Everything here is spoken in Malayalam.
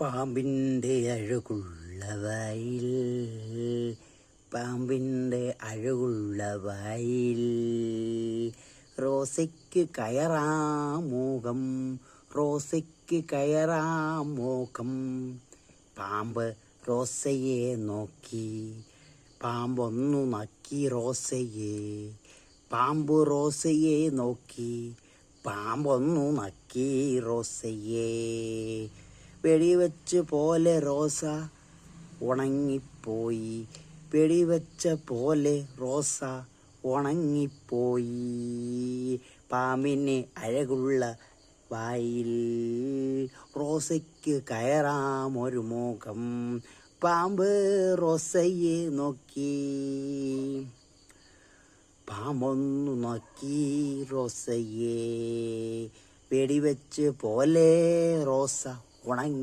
പാമ്പിന്റെ അഴകുള്ള വയൽ. പാമ്പിന്റെ അഴകുള്ള വയൽ. റോസയ്ക്ക് കയറാമോകം റോസയ്ക്ക് കയറാമോകം പാമ്പ് റോസയെ നോക്കി പാമ്പൊന്നു നക്കി റോസയെ. പാമ്പ് റോസയെ നോക്കി പാമ്പൊന്നു നക്കി റോസയെ. വെടിവെച്ച് പോലെ റോസ ഉണങ്ങിപ്പോയി. വെടിവെച്ച പോലെ റോസ ഉണങ്ങിപ്പോയി. പാമ്പിന് അഴകുള്ള വായിൽ റോസയ്ക്ക് കയറാം ഒരു മുഖം പാമ്പ് റോസയെ നോക്കി. പാമ്പൊന്നു നോക്കി റോസയെ. വെടിവെച്ച് പോലെ റോസ வணங்கி